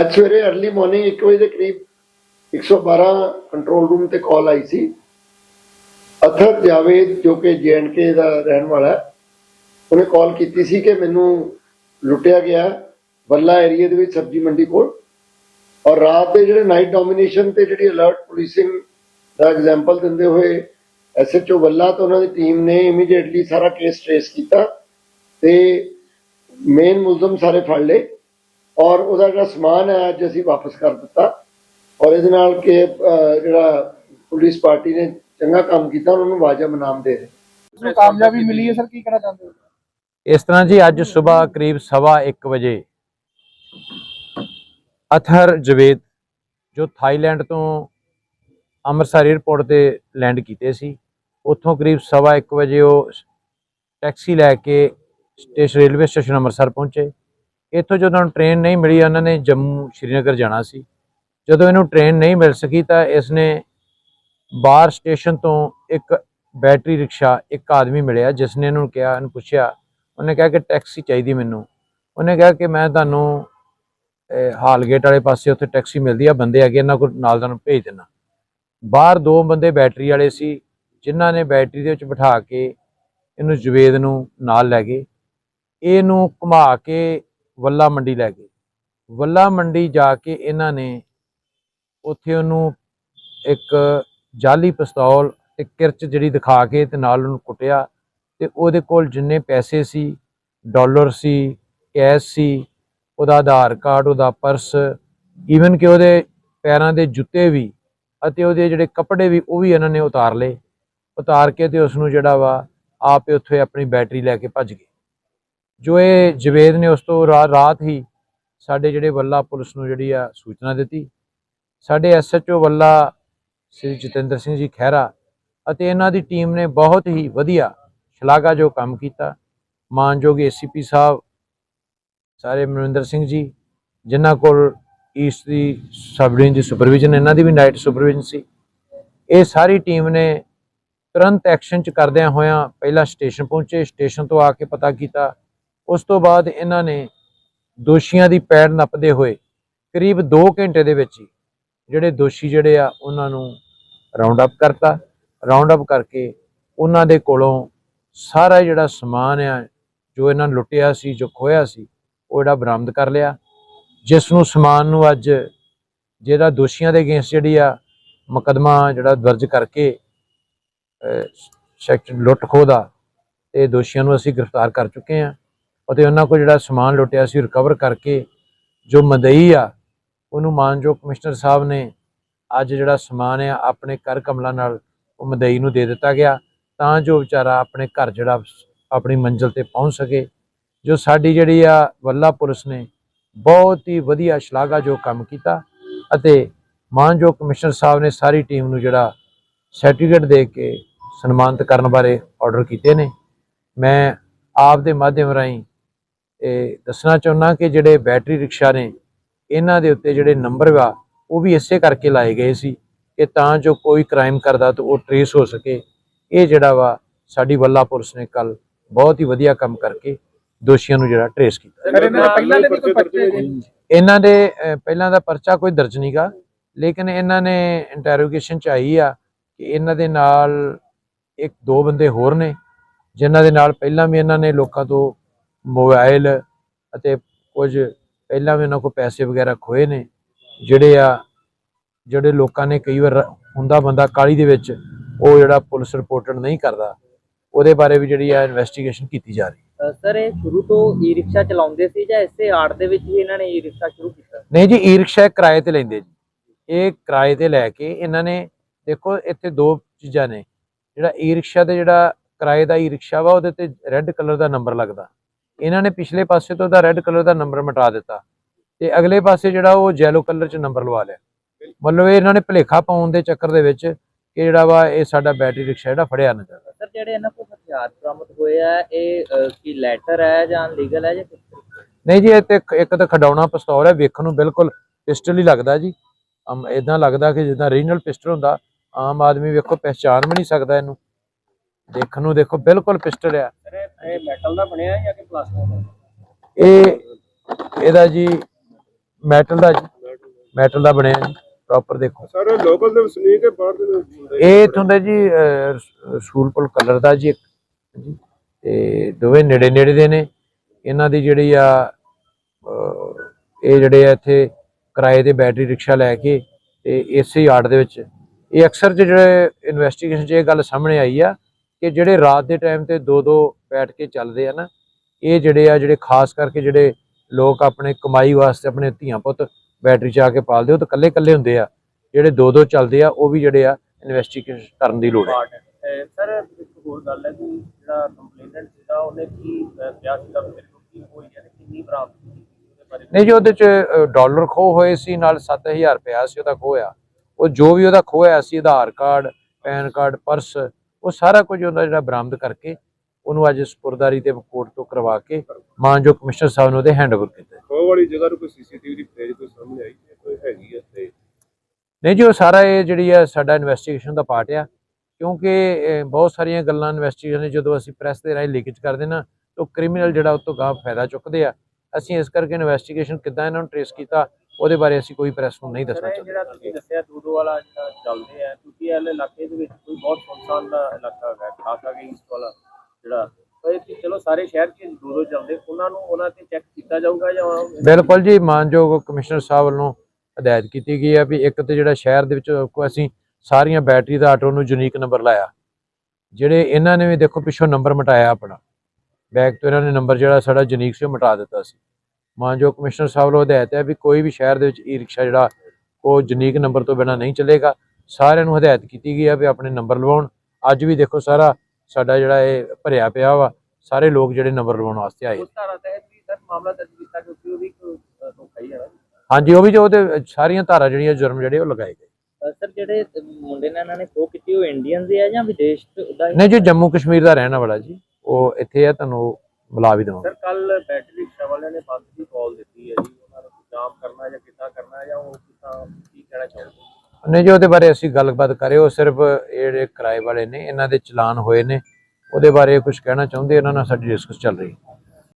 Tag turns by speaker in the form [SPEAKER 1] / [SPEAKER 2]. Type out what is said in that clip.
[SPEAKER 1] ਅੱਜ ਸਵੇਰੇ early morning 1 ਵਜੇ ਦੇ ਕਰੀਬ 112 ਕੰਟਰੋਲ ਰੂਮ ਤੇ ਕਾਲ ਆਈ ਸੀ। ਅਥਰ ਜਾਵੇਦ, ਜੋ ਕਿ ਜੀਐਨਕੇ ਦਾ ਰਹਿਣ ਵਾਲਾ ਹੈ, ਉਹਨੇ ਕਾਲ ਕੀਤੀ ਸੀ ਕਿ ਮੈਨੂੰ ਲੁੱਟਿਆ ਗਿਆ ਬੱਲਾ ਏਰੀਆ ਦੇ ਵਿੱਚ ਸਬਜ਼ੀ ਮੰਡੀ ਕੋਲ ਔਰ ਰਾਤ ਦੇ ਜਿਹੜੇ ਨਾਈਟ ਡੋਮੀਨੇਸ਼ਨ ਤੇ ਜਿਹੜੀ ਅਲਰਟ ਪੁਲਿਸਿੰਗ ਦਾ ਐਗਜ਼ਾਮਪਲ ਦਿੰਦੇ ਹੋਏ ਐਸਐਚਓ ਬੱਲਾ ਤੇ ਉਹਨਾਂ ਦੀ ਟੀਮ ਨੇ ਇਮੀਡੀਏਟਲੀ ਸਾਰਾ ਕੇਸ ਟ੍ਰੇਸ ਕੀਤਾ ਤੇ ਮੇਨ ਮੁਲਜ਼ਮ ਸਾਰੇ ਫੜ ਲਏ। ਔਰ ਉਹਦਾ ਜਿਹੜਾ ਸਮਾਨ ਹੈ ਅੱਜ ਅਸੀਂ ਵਾਪਸ ਕਰ ਦਿੱਤਾ। ਔਰ ਇਹਦੇ ਨਾਲ ਕਿ ਜਿਹੜਾ ਪੁਲਿਸ ਪਾਰਟੀ ਨੇ ਚੰਗਾ ਕੰਮ ਕੀਤਾ ਉਹਨਾਂ ਨੂੰ ਵਾਜਬ ਇਨਾਮ ਦੇ ਰਹੇ।
[SPEAKER 2] ਨੂੰ ਕਾਮਯਾਬੀ ਮਿਲੀ ਹੈ ਸਰ ਕੀ ਕਹਿਣਾ ਚਾਹੁੰਦੇ ਹੋ?
[SPEAKER 3] ਇਸ ਤਰ੍ਹਾਂ ਜੀ ਅੱਜ ਸਵੇਰ ਕਰੀਬ ਸਵਾ 1 ਵਜੇ ਅਥਰ ਜਵੇਦ ਜੋ ਥਾਈਲੈਂਡ ਤੋਂ ਅੰਮ੍ਰਿਤਸਰ 에ਅਰਪੋਰਟ ਤੇ ਲੈਂਡ ਕੀਤੇ ਸੀ ਉੱਥੋਂ ਕਰੀਬ ਸਵਾ 1 ਵਜੇ ਉਹ ਟੈਕਸੀ ਲੈ ਕੇ ਸਟੇਸ਼ਨ ਰੇਲਵੇ ਸਟੇਸ਼ਨ ਅੰਮ੍ਰਿਤਸਰ ਪਹੁੰਚੇ। ਇੱਥੋਂ ਜਦੋਂ ਉਹਨੂੰ ਟ੍ਰੇਨ ਨਹੀਂ ਮਿਲੀ ਉਹਨਾਂ ਨੇ ਜੰਮੂ ਸ਼੍ਰੀਨਗਰ ਜਾਣਾ ਸੀ। ਜਦੋਂ ਇਹਨੂੰ ਟ੍ਰੇਨ ਨਹੀਂ ਮਿਲ ਸਕੀ ਤਾਂ ਇਸਨੇ ਬਾਹਰ ਸਟੇਸ਼ਨ ਤੋਂ ਇੱਕ ਬੈਟਰੀ ਰਿਕਸ਼ਾ ਇੱਕ ਆਦਮੀ ਮਿਲਿਆ ਜਿਸ ਨੇ ਇਹਨੂੰ ਕਿਹਾ ਇਹਨੂੰ ਪੁੱਛਿਆ ਉਹਨੇ ਕਿਹਾ ਕਿ ਟੈਕਸੀ ਚਾਹੀਦੀ ਮੈਨੂੰ। ਉਹਨੇ ਕਿਹਾ ਕਿ ਮੈਂ ਤੁਹਾਨੂੰ ਅਹ, ਹਾਲਗੇਟ ਵਾਲੇ ਪਾਸੇ ਉੱਥੇ ਟੈਕਸੀ ਮਿਲਦੀ ਆ ਬੰਦੇ ਹੈਗੇ ਇਹਨਾਂ ਕੋਲ ਨਾਲ ਤੁਹਾਨੂੰ ਭੇਜ ਦੇਣਾ ਬਾਹਰ ਦੋ ਬੰਦੇ ਬੈਟਰੀ ਵਾਲੇ ਸੀ ਜਿਨ੍ਹਾਂ ਨੇ ਬੈਟਰੀ ਦੇ ਵਿੱਚ ਬਿਠਾ ਕੇ ਇਹਨੂੰ ਜਵੇਦ ਨੂੰ ਨਾਲ ਲੈ ਗਏ। ਇਹਨੂੰ ਘੁਮਾ ਕੇ ਵੱਲਾ ਮੰਡੀ ਲੈ ਗਏ। ਵੱਲਾ ਮੰਡੀ ਜਾ ਕੇ ਇਹਨਾਂ ਨੇ ਉੱਥੇ ਉਹਨੂੰ ਇੱਕ ਜਾਲੀ ਪਿਸਤੌਲ ਤੇ ਕਿਰਚ ਜਿਹੜੀ ਦਿਖਾ ਕੇ ਤੇ ਨਾਲ ਉਹਨੂੰ ਕੁੱਟਿਆ ਤੇ ਉਹਦੇ ਕੋਲ ਜਿੰਨੇ ਪੈਸੇ ਸੀ, ਡਾਲਰ ਸੀ, ਕੈਸ਼ ਸੀ, ਉਹਦਾ ਆਧਾਰ ਕਾਰਡ, ਉਹਦਾ ਪਰਸ ਈਵਨ ਕਿ ਉਹਦੇ ਪੈਰਾਂ ਦੇ ਜੁੱਤੇ ਵੀ ਅਤੇ ਉਹਦੇ ਜਿਹੜੇ ਕੱਪੜੇ ਵੀ ਉਹ ਵੀ ਇਹਨਾਂ ਨੇ ਉਤਾਰ ਲਏ। ਉਤਾਰ ਕੇ ਤੇ ਉਸ ਨੂੰ ਜਿਹੜਾ ਵਾ, ਆਪੇ ਉੱਥੇ ਆਪਣੀ ਬੈਟਰੀ ਲੈ ਕੇ ਭੱਜ ਗਏ। ਜੋ ਇਹ ਜਵੇਦ ਨੇ ਉਸ ਤੋਂ ਰਾ- ਰਾਤ ਹੀ ਸਾਡੇ ਜਿਹੜੇ ਵੱਲਾ ਪੁਲਿਸ ਨੂੰ ਜਿਹੜੀ ਆ ਸੂਚਨਾ ਦਿੱਤੀ। ਸਾਡੇ ਐਸਐਚਓ ਵੱਲਾ ਸ੍ਰੀ ਜਤਿੰਦਰ ਸਿੰਘ ਜੀ ਖਹਿਰਾ ਅਤੇ ਇਹਨਾਂ ਦੀ ਟੀਮ ਨੇ ਬਹੁਤ ਹੀ ਵਧੀਆ ਸ਼ਲਾਘਾਯੋਗ ਕੰਮ ਕੀਤਾ। ਮਾਨਯੋਗ ਏਸੀਪੀ ਸਾਹਿਬ, ਸਾਰੇ ਮਨਵਿੰਦਰ ਸਿੰਘ ਜੀ, ਜਿਨ੍ਹਾਂ ਕੋਲ ਈਸਟ ਦੀ ਸਬ ਡਿਵੀਜ਼ਨ ਦੀ ਸੁਪਰਵਿਜ਼ਨ ਇਹਨਾਂ ਦੀ ਵੀ ਨਾਈਟ ਸੁਪਰਵਿਜ਼ਨ ਸੀ। ਇਹ ਸਾਰੀ ਟੀਮ ਨੇ ਤੁਰੰਤ ਐਕਸ਼ਨ ਚ ਕਰਦਿਆਂ ਹੋਇਆਂ ਪਹਿਲਾਂ ਸਟੇਸ਼ਨ ਪਹੁੰਚੇ ਸਟੇਸ਼ਨ ਤੋਂ ਆ ਕੇ ਪਤਾ ਕੀਤਾ ਉਸ ਤੋਂ ਬਾਅਦ ਇਹਨਾਂ ਨੇ ਦੋਸ਼ੀਆਂ ਦੀ ਪੈੜ ਨੱਪਦੇ ਹੋਏ ਕਰੀਬ 2 ਘੰਟੇ ਦੇ ਵਿੱਚ ਹੀ ਜਿਹੜੇ ਦੋਸ਼ੀ ਜਿਹੜੇ ਆ ਉਹਨਾਂ ਨੂੰ ਰਾਉਂਡ ਅਪ ਕਰਤਾ। ਰਾਉਂਡ ਅਪ ਕਰਕੇ ਉਹਨਾਂ ਦੇ ਕੋਲੋਂ ਸਾਰਾ ਜਿਹੜਾ ਸਮਾਨ ਆ, ਜੋ ਇਹਨਾਂ ਨੇ ਲੁੱਟਿਆ ਸੀ, ਜੋ ਖੋਇਆ ਸੀ, ਉਹ ਜਿਹੜਾ ਬਰਾਮਦ ਕਰ ਲਿਆ। ਜਿਸ ਨੂੰ ਸਮਾਨ ਨੂੰ ਅੱਜ ਜਿਹੜਾ ਦੋਸ਼ੀਆਂ ਦੇ ਅਗੇਂਸਟ ਜਿਹੜੀ ਆ ਮੁਕੱਦਮਾ ਜਿਹੜਾ ਦਰਜ ਕਰਕੇ ਸੈਕਸ਼ਨ ਲੁੱਟ ਖੋਹ ਦਾ ਤੇ ਦੋਸ਼ੀਆਂ ਨੂੰ ਅਸੀਂ ਗ੍ਰਿਫਤਾਰ ਕਰ ਚੁੱਕੇ ਹਾਂ। ਅਤੇ ਉਹਨਾਂ ਕੋਲ ਜਿਹੜਾ ਸਮਾਨ ਲੁੱਟਿਆ ਸੀ ਰਿਕਵਰ ਕਰਕੇ ਜੋ ਮਦਈ ਆ, ਉਹਨੂੰ ਮਾਨਯੋਗ ਕਮਿਸ਼ਨਰ ਸਾਹਿਬ ਨੇ ਅੱਜ ਜਿਹੜਾ ਸਮਾਨ ਆ, ਆਪਣੇ ਕਰ ਕਮਲਾ ਨਾਲ ਉਹ ਮਦਈ ਨੂੰ ਦੇ ਦਿੱਤਾ ਗਿਆ, ਤਾਂ ਜੋ ਵਿਚਾਰਾ ਆਪਣੇ ਘਰ ਜਿਹੜਾ ਆਪਣੀ ਮੰਜ਼ਿਲ ਤੇ ਪਹੁੰਚ ਸਕੇ। ਜੋ ਸਾਡੀ ਜਿਹੜੀ ਆ ਵੱਲਾ ਪੁਲਿਸ ਨੇ ਬਹੁਤ ਹੀ ਵਧੀਆ ਸ਼ਲਾਘਾਯੋਗ ਕੰਮ ਕੀਤਾ ਅਤੇ ਮਾਨਯੋਗ ਕਮਿਸ਼ਨਰ ਸਾਹਿਬ ਨੇ ਸਾਰੀ ਟੀਮ ਨੂੰ ਜਿਹੜਾ ਸਰਟੀਫਿਕੇਟ ਦੇ ਕੇ ਸਨਮਾਨਿਤ ਕਰਨ ਬਾਰੇ ਆਰਡਰ ਕੀਤੇ ਨੇ। ਮੈਂ ਆਪ ਦੇ ਮਾਧਿਅਮ ਰਾਹੀਂ ਇਹ ਦੱਸਣਾ ਚਾਹੁੰਦਾ ਕਿ ਜਿਹੜੇ ਬੈਟਰੀ ਰਿਕਸ਼ਾ ਨੇ ਇਹਨਾਂ ਦੇ ਉੱਤੇ ਜਿਹੜੇ ਨੰਬਰ ਵਾ ਉਹ ਵੀ ਇਸੇ ਕਰਕੇ ਲਾਏ ਗਏ ਸੀ ਕਿ ਤਾਂ ਜੋ ਕੋਈ ਕ੍ਰਾਈਮ ਕਰਦਾ ਤਾਂ ਉਹ ਟਰੇਸ ਹੋ ਸਕੇ। ਇਹ ਜਿਹੜਾ ਵਾ ਸਾਡੀ ਵੱਲਾ ਪੁਲਿਸ ਨੇ ਕੱਲ ਬਹੁਤ ਹੀ ਵਧੀਆ ਕੰਮ ਕਰਕੇ ਦੋਸ਼ੀਆਂ ਨੂੰ ਜਿਹੜਾ ਟਰੇਸ ਕੀਤਾ।
[SPEAKER 2] ਇਹਨਾਂ ਦੇ ਪਹਿਲਾਂ ਦਾ ਪਰਚਾ
[SPEAKER 3] ਕੋਈ ਦਰਜ ਨਹੀਂਗਾ ਲੇਕਿਨ ਇਹਨਾਂ ਨੇ ਇੰਟਰੋਗੇਸ਼ਨ ਚ ਆਈ ਆ ਕਿ ਇਹਨਾਂ ਦੇ ਨਾਲ ਇੱਕ ਦੋ ਬੰਦੇ ਹੋਰ ਨੇ ਜਿਨ੍ਹਾਂ ਦੇ ਨਾਲ ਪਹਿਲਾਂ ਵੀ ਇਹਨਾਂ ਨੇ ਲੋਕਾਂ ਤੋਂ ਮੋਬਾਈਲ ਅਤੇ ਕੁਝ ਪਹਿਲਾਂ ਵੀ ਇਹਨਾਂ ਕੋਲ ਪੈਸੇ ਵਗੈਰਾ ਖੋਏ ਨੇ ਜਿਹੜੇ ਆ ਜਿਹੜੇ ਲੋਕਾਂ ਨੇ ਕਈ ਵਾਰ ਹੁੰਦਾ ਬੰਦਾ ਕਾਲੀ ਦੇ ਵਿੱਚ ਉਹ ਜਿਹੜਾ ਪੁਲਿਸ ਰਿਪੋਰਟਡ ਨਹੀਂ ਕਰਦਾ ਉਹਦੇ ਬਾਰੇ ਵੀ ਜਿਹੜੀ ਆ ਇਨਵੈਸਟੀਗੇਸ਼ਨ ਕੀਤੀ ਜਾ ਰਹੀ ਹੈ।
[SPEAKER 4] ਸਰ ਇਹ ਸ਼ੁਰੂ ਤੋਂ ਈ ਰਿਕਸ਼ਾ ਚਲਾਉਂਦੇ ਸੀ ਜਾਂ ਇਸੇ ਆੜ ਦੇ ਵਿੱਚ ਹੀ ਇਹਨਾਂ ਨੇ ਈ ਰਿਕਸ਼ਾ ਸ਼ੁਰੂ ਕੀਤਾ?
[SPEAKER 3] ਨਹੀਂ ਜੀ ਈ ਰਿਕਸ਼ਾ ਕਿਰਾਏ ਤੇ ਲੈਂਦੇ ਜੀ। ਇਹ ਕਿਰਾਏ ਤੇ ਲੈ ਕੇ ਇਹਨਾਂ ਨੇ ਦੇਖੋ ਇੱਥੇ ਦੋ ਚੀਜ਼ਾਂ ਨੇ। ਜਿਹੜਾ ਈ ਰਿਕਸ਼ਾ ਤੇ ਜਿਹੜਾ ਕਿਰਾਏ ਦਾ ਈ ਰਿਕਸ਼ਾ ਵਾ ਉਹਦੇ ਤੇ ਰੈੱਡ ਕਲਰ ਦਾ ਨੰਬਰ ਲੱਗਦਾ। ਇਹਨਾਂ ਨੇ ਪਿਛਲੇ ਪਾਸੇ ਤੋਂ ਉਹਦਾ ਰੈੱਡ ਕਲਰ ਦਾ ਨੰਬਰ ਮਿਟਾ ਦਿੱਤਾ। ਤੇ ਅਗਲੇ ਪਾਸੇ ਜਿਹੜਾ ਉਹ ਯੈਲੋ ਕਲਰ ਚ ਨੰਬਰ ਲਵਾ ਲਿਆ। ਮਤਲਬ ਇਹ ਇਹਨਾਂ ਨੇ ਭਲੇਖਾ ਪਾਉਣ ਦੇ ਚੱਕਰ ਦੇ ਵਿੱਚ ਕਿ ਜਿਹੜਾ ਵਾ ਇਹ ਸਾਡਾ ਬੈਟਰੀ ਰਿਕਸ਼ਾ ਜਿਹੜਾ ਫੜਿਆ ਨਾ ਜਾਵੇ।
[SPEAKER 4] ਸਰ ਜਿਹੜੇ ਇਹਨਾਂ ਕੋਲ ਹਥਿਆਰ ਬਰਾਮਦ ਹੋਏ ਆ ਇਹ ਕੀ ਲੈਟਰ ਹੈ ਜਾਂ ਲੀਗਲ ਹੈ ਜਾਂ
[SPEAKER 3] ਨਹੀਂ ਜੀ ਇਹ ਤੇ ਇੱਕ- ਤਾਂ ਖਡਾਉਣਾ ਪਿਸਤੌਲ ਹੈ ਵੇਖਣ ਨੂੰ ਬਿਲਕੁਲ ਪਿਸਟਲ ਹੀ ਲੱਗਦਾ ਜੀ। ਅਮ ਇਦਾਂ ਲੱਗਦਾ ਕਿ ਜਿੱਦਾਂ ਰੀਜਨਲ ਪਿਸਟਲ ਹੁੰਦਾ ਆਮ ਆਦਮੀ ਵੇਖੋ ਪਹਿਚਾਨ ਵੀ ਨਹੀਂ ਸਕਦਾ ਇਹਨੂੰ। ਦੇਖਣ ਨੂੰ ਦੇਖੋ ਬਿਲਕੁਲ ਪਿਸਟਲ ਆ।
[SPEAKER 4] ਇਹ ਮੈਟਲ ਦਾ ਬਣਿਆ ਜਾਂ ਕਿ ਪਲਾਸਟਿਕ ਦਾ?
[SPEAKER 3] ਇਹ ਇਹਦਾ ਜੀ ਮੈਟਲ ਦਾ ਜੀ ਮੈਟਲ ਦਾ ਬਣਿਆ ਜੀ ਪ੍ਰੋਪਰ ਦੇਖੋ।
[SPEAKER 5] ਸਰ ਲੋਕਲ ਦੇ ਵਸਨੀਕ ਹੈ ਬਾਹਰ ਦੇ ਹੁੰਦੇ
[SPEAKER 3] ਇਹ ਇਥੋਂ ਦਾ ਜੀ ਅਹ, ਰਸੂਲਪੁਰ ਕਲਰ ਦਾ ਜੀ ਤੇ ਦੋਵੇਂ ਨੇੜੇ ਨੇੜੇ ਦੇ ਨੇ। ਇਹਨਾਂ ਦੀ ਜਿਹੜੀ ਆ ਇਹ ਜਿਹੜੇ ਆ ਇੱਥੇ ਕਿਰਾਏ ਤੇ ਬੈਟਰੀ ਰਿਕਸ਼ਾ ਲੈ ਕੇ ਤੇ ਇਸੇ ਯਾਰਡ ਦੇ ਵਿੱਚ। ਇਹ ਅਕਸਰ 'ਚ ਜਿਹੜੇ ਇਨਵੈਸਟੀਗੇਸ਼ਨ 'ਚ ਇਹ ਗੱਲ ਸਾਹਮਣੇ ਆਈ ਆ ਕਿ ਜਿਹੜੇ ਰਾਤ ਦੇ ਟਾਈਮ ਤੇ ਦੋ ਦੋ ਬੈਠ ਕੇ ਚੱਲਦੇ ਆ ਨਾ ਇਹ ਜਿਹੜੇ ਆ ਜਿਹੜੇ ਖਾਸ ਕਰਕੇ ਜਿਹੜੇ ਲੋਕ ਆਪਣੇ ਕਮਾਈ ਵਾਸਤੇ ਆਪਣੇ ਧੀਆਂ ਪੁੱਤ ਬੈਟਰੀ 'ਚ ਆ ਕੇ ਪਾਲਦੇ ਉਹ ਤਾਂ ਇਕੱਲੇ ਇਕੱਲੇ ਹੁੰਦੇ ਆ। ਜਿਹੜੇ ਦੋ ਦੋ ਚੱਲਦੇ ਆ ਉਹ ਵੀ ਜਿਹੜੇ ਆ ਇਨਵੈਸਟੀਗੇਸ਼ਨ ਕਰਨ ਦੀ ਲੋੜ ਹੈ।
[SPEAKER 4] ਸਰ ਇੱਕ ਹੋਰ ਗੱਲ ਹੈ ਕਿ ਜਿਹੜਾ ਕੰਪਲੇਨੈਂਟ ਸੀਗਾ ਉਹਨੇ ਕੀ ਅਹ, ਕਿਹਾ ਸੀਗਾ ਵੀ ਮੇਰੇ ਕੋਲ ਕੀ ਹੋਈ ਹੈ ਕਿੰਨੀ ਬਰਾਮਦ
[SPEAKER 3] ਨਹੀਂ ਜੀ ਉਹਦੇ ਚ ਡਾਲਰ ਖੋ ਹੋਏ ਸੀ ਨਾਲ 7000 ਰੁਪਇਆ ਸੀ ਉਹਦਾ ਖੋਇਆ ਉਹ ਜੋ ਵੀ ਉਹਦਾ ਖੋਇਆ ਸੀ Aadhaar card PAN card purse ਉਹ ਸਾਰਾ ਕੁਝ ਉਹਦਾ ਜਿਹੜਾ ਬਰਾਮਦ ਕਰਕੇ ਉਹਨੂੰ ਅੱਜ ਸਪੁਰਦਾਰੀ ਤੇ ਕੋਰਟ ਤੋਂ ਕਰਵਾ ਕੇ ਮਾਨਯੋਗ ਕਮਿਸ਼ਨਰ ਸਾਹਿਬ ਨੂੰ ਉਹਦੇ ਹੈਂਡਓਵਰ ਕੀਤਾ।
[SPEAKER 5] ਉਹ ਵਾਲੀ ਜਗ੍ਹਾ ਨੂੰ ਕੋਈ ਸੀਸੀਟੀਵੀ ਦੀ ਫੁਟੇਜ ਕੋਈ ਸਾਹਮਣੇ ਆਈ ਹੈ? ਕੋਈ ਹੈਗੀ ਹੈ ਤੇ
[SPEAKER 3] ਨਹੀਂ ਜੀ ਉਹ ਸਾਰਾ ਇਹ ਜਿਹੜੀ ਆ ਸਾਡਾ ਇਨਵੈਸਟੀਗੇਸ਼ਨ ਦਾ ਪਾਰਟ ਆ। ਕਿਉਂਕਿ ਬਹੁਤ ਸਾਰੀਆਂ ਗੱਲਾਂ ਇਨਵੈਸਟੀਗੇਸ਼ਨ ਜਦੋਂ ਅਸੀਂ ਪ੍ਰੈਸ ਦੇ ਰਾਹੀਂ ਲੀਕੇਜ ਕਰਦੇ ਨਾ ਤਾਂ ਕ੍ਰਿਮੀਨਲ ਜਿਹੜਾ ਉਹ ਤੋਂ ਗਾਹ ਫਾਇਦਾ ਚੁੱਕਦੇ ਆ। ਅਸੀਂ ਇਸ ਕਰਕੇ ਇਨਵੈਸਟੀਗੇਸ਼ਨ ਕਿੱਦਾਂ ਇਹਨਾਂ ਨੂੰ ਟ੍ਰੇਸ ਕੀਤਾ ਉਹਦੇ ਬਾਰੇ ਅਸੀਂ ਕੋਈ ਪ੍ਰੈਸ ਨੂੰ ਨਹੀਂ ਦੱਸਣਾ ਚਾਹੁੰਦੇ।
[SPEAKER 4] ਜਿਹੜਾ ਤੁਸੀਂ ਦੱਸਿਆ ਦੂਦੋ ਵਾਲਾ ਜਿਹੜਾ ਚੱਲਦੇ ਆ ਕਿਉਂਕਿ ਇਹ ਇਲਾਕੇ ਦੇ ਵਿੱਚ ਕੋਈ ਬਹੁਤ ਸੁਨਸਾਨ ਇਲਾਕਾ ਹੈਗਾ ਖਾਸ ਕਰਕੇ ਈਸਟ ਵਾਲਾ। ਜਿਹੜਾ ਇਹ ਕਿ ਚਲੋ ਸਾਰੇ ਸ਼ਹਿਰ 'ਚ ਦੋ ਦੋ ਚੱਲਦੇ ਉਹਨਾਂ ਨੂੰ ਉਹਨਾਂ ਤੇ ਚੈੱਕ ਕੀਤਾ ਜਾਊਗਾ ਜਾਂ
[SPEAKER 3] ਬਿਲਕੁਲ ਜੀ, ਮਾਨਯੋਗ ਕਮਿਸ਼ਨਰ ਸਾਹਿਬ ਵੱਲੋਂ ਹਦਾਇਤ ਕੀਤੀ ਗਈ ਹੈ ਵੀ ਇੱਕ ਤੇ ਜਿਹੜਾ ਸ਼ਹਿਰ ਦੇ ਵਿੱਚ ਅਸੀਂ ਸਾਰੀਆਂ ਬੈਟਰੀ ਦਾ ਆਟੋ ਨੂੰ ਯੂਨੀਕ ਨੰਬਰ ਲਾਇਆ। ਜਿਹੜੇ ਇਹਨਾਂ ਨੇ ਵੀ ਦੇਖੋ ਪਿੱਛੋਂ ਨੰਬਰ ਮਟਾਇਆ ਆਪਣਾ। ਬੈਕ ਤੋਂ ਇਹਨਾਂ ਨੇ ਨੰਬਰ ਜਿਹੜਾ ਸਾਡਾ ਯੂਨੀਕ ਸੀ, ਉਹ ਮਟਾ ਦਿੱਤਾ ਸੀ। ਮਾਨਯੋਗ ਕਮਿਸ਼ਨਰ ਸਾਹਿਬ ਵੱਲੋਂ ਹਦਾਇਤ ਹੈ ਵੀ ਕੋਈ ਵੀ ਸ਼ਹਿਰ ਦੇ ਵਿੱਚ ਈ ਰਿਕਸ਼ਾ ਜਿਹੜਾ, ਉਹ ਯੂਨੀਕ ਨੰਬਰ ਤੋਂ ਬਿਨਾ ਨਹੀਂ ਚੱਲੇਗਾ। ਸਾਰਿਆਂ ਨੂੰ ਹਦਾਇਤ ਕੀਤੀ ਗਈ ਹੈ ਵੀ ਆਪਣੇ ਨੰਬਰ ਲਵਾਉਣ। ਅੱਜ ਵੀ ਦੇਖੋ ਸਾਰਾ ਸਾਡਾ ਜਿਹੜਾ ਇਹ ਭਰਿਆ ਪਿਆ ਵਾ ਸਾਰੇ ਲੋਕ ਜਿਹੜੇ ਨੰਬਰ ਲਵਾਉਣ ਵਾਸਤੇ ਆਏ
[SPEAKER 4] ਉਸ ਧਾਰਾ ਤਹਿਤ ਵੀ ਸਰ ਮਾਮਲਾ ਦਰਜ ਕੀਤਾ ਕਿਉਂਕਿ ਉਹ ਵੀ ਇੱਕ ਅਹ, ਧੋਖਾ ਹੀ ਹੈ ਨਾ
[SPEAKER 3] ਹਾਂਜੀ ਉਹ ਵੀ ਜੋ ਉਹਦੇ ਸਾਰੀਆਂ ਧਾਰਾ ਜਿਹੜੀਆਂ ਜੁਰਮ ਜਿਹੜੇ ਉਹ ਲਗਾਏ ਗਏ।
[SPEAKER 4] ਸਰ ਜਿਹੜੇ ਮੁੰਡੇ ਨੇ ਇਹਨਾਂ ਨੇ ਖੋ ਕੀਤੀ ਉਹ ਇੰਡੀਅਨ ਦੇ ਆ ਜਾਂ ਵਿਦੇਸ਼ ਦਾ
[SPEAKER 3] ਨਹੀਂ ਜੀ ਜੰਮੂ ਕਸ਼ਮੀਰ ਦਾ ਰਹਿਣ ਵਾਲਾ ਜੀ। ਉਹ ਇੱਥੇ ਹੈ ਤੁਹਾਨੂੰ ਮਿਲਾ ਵੀ ਦਵਾਂਗਾ।
[SPEAKER 4] ਸਰ ਕੱਲ ਬੈਟਰੀ ਰਿਕਸ਼ਾ ਵਾਲਿਆਂ ਨੇ ਬੰਦ ਦੀ ਕਾਲ ਦਿੱਤੀ ਹੈ ਜੀ। ਉਹਨਾਂ ਨੂੰ ਜਾਮ ਕਰਨਾ ਜਾਂ ਕਿੱਦਾਂ ਕਰਨਾ ਹੈ ਜਾਂ ਉਹ ਕਿੱਦਾਂ ਕੀ ਕਹਿਣਾ ਚਾਹੁੰਦੇ
[SPEAKER 3] ਨਹੀਂ ਜੀ, ਉਹਦੇ ਬਾਰੇ ਅਸੀਂ ਗੱਲਬਾਤ ਕਰੇ ਉਹ ਸਿਰਫ ਇਹ ਜਿਹੜੇ ਕਿਰਾਏ ਵਾਲੇ ਨੇ, ਇਹਨਾਂ ਦੇ ਚਲਾਨ ਹੋਏ ਨੇ, ਉਹਦੇ ਬਾਰੇ ਕੁਝ ਕਹਿਣਾ ਚਾਹੁੰਦੇ ਇਹਨਾਂ ਨਾਲ ਸਾਡੀ ਡਿਸਕਸ ਚੱਲ ਰਹੀ ਹੈ।